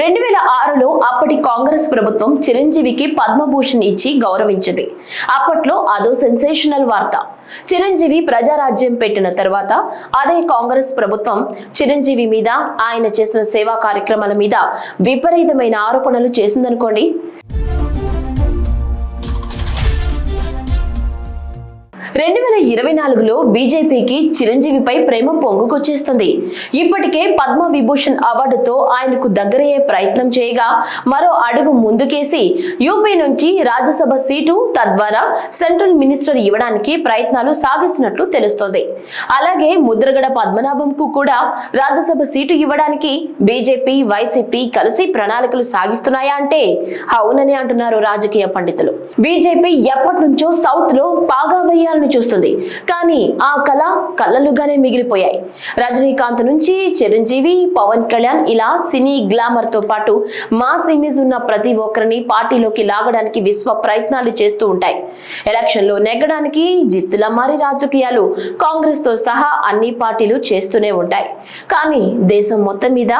రెండు వేల ఆరులో అప్పటి కాంగ్రెస్ ప్రభుత్వం చిరంజీవికి పద్మభూషణ్ ఇచ్చి గౌరవించింది. అప్పట్లో అదో సెన్సేషనల్ వార్త. చిరంజీవి ప్రజారాజ్యం పెట్టిన తర్వాత అదే కాంగ్రెస్ ప్రభుత్వం చిరంజీవి మీద ఆయన చేసిన సేవా కార్యక్రమాల మీద విపరీతమైన ఆరోపణలు చేసిందనుకోండి. రెండు వేల ఇరవై నాలుగులో బీజేపీకి చిరంజీవిపై ప్రేమ పొంగుకొచ్చేస్తుంది. ఇప్పటికే పద్మ విభూషణ్ అవార్డుతో ఆయనకు దగ్గరయ్యే ప్రయత్నం చేయగా మరో అడుగు ముందుకేసి యూపీ నుంచి రాజ్యసభ సీటు తద్వారా సెంట్రల్ మినిస్టర్ ఇవ్వడానికి ప్రయత్నాలు సాగిస్తున్నట్లు తెలుస్తోంది. అలాగే ముద్రగడ పద్మనాభంకు కూడా రాజ్యసభ సీటు ఇవ్వడానికి బీజేపీ వైసీపీ కలిసి ప్రణాళికలు సాగిస్తున్నాయా అంటే అవునని అంటున్నారు రాజకీయ పండితులు. బీజేపీ ఎప్పటి నుంచో సౌత్లో పాగా వేయాలని చూస్తుంది. కానీ ఆ కళ కళ్ళలుగానే మిగిలిపోయాయి. రజనీకాంత్ నుంచి చిరంజీవి పవన్ కళ్యాణ్ ఇలా సినీ గ్లామర్తో పాటు మాస్ ఇమేజ్ ఉన్న ప్రతి ఒక్కరిని పార్టీలోకి లాగడానికి విశ్వ ప్రయత్నాలు చేస్తూ ఉంటాయి. ఎలక్షన్లో నెగ్గడానికి జిత్తుల మారి రాజకీయాలు కాంగ్రెస్తో సహా అన్ని పార్టీలు చేస్తూనే ఉంటాయి. కానీ దేశం మొత్తం మీద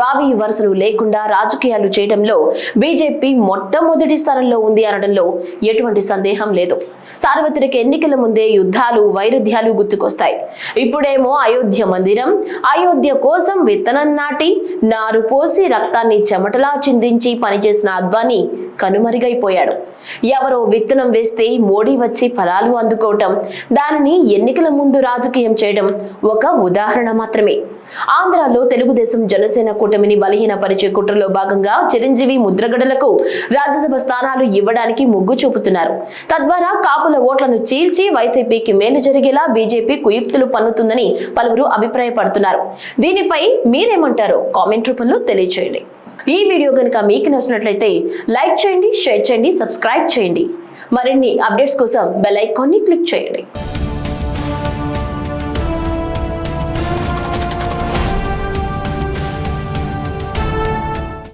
వావి వరుసలు లేకుండా రాజకీయాలు చేయడంలో బీజేపీ మొట్టమొదటి స్థానంలో ఉంది అనడంలో ఎటువంటి సందేహం లేదు. సార్వత్రిక ఎన్నికల ముందు ముందే యుద్ధాలు వైరుధ్యాలు గుర్తుకొస్తాయి. ఇప్పుడేమో అయోధ్య మందిరం అయోధ్య కోసం విత్తనం నాటి నారు పోసి రక్తాన్ని చెమటలా చిందించి పనిచేసిన అద్వానీ కనుమరుగైపోయాడు. ఎవరో విత్తనం వేస్తే మోడీ వచ్చి ఫలాలు అందుకోవటం దానిని ఎన్నికల ముందు రాజకీయం చేయడం ఒక ఉదాహరణ మాత్రమే. ఆంధ్రాలో తెలుగుదేశం జనసేన కూటమిని బలహీనపరిచే కుట్రలో భాగంగా చిరంజీవి ముద్రగడలకు రాజ్యసభ స్థానాలు ఇవ్వడానికి మొగ్గు చూపుతున్నారు. తద్వారా కాపుల ఓట్లను చీల్చి వైసీపీకి మేలు జరిగేలా బీజేపీ కుయుక్తులు పన్నుతుందని పలువురు అభిప్రాయపడుతున్నారు. దీనిపై మీరేమంటారో కామెంట్ రూపంలో తెలియచేయండి. ఈ వీడియో కనుక మీకు నచ్చినట్లయితే లైక్ చేయండి షేర్ చేయండి సబ్స్క్రైబ్ చేయండి. మరిన్ని అప్డేట్స్ కోసం బెల్ ఐకాన్ని క్లిక్ చేయండి.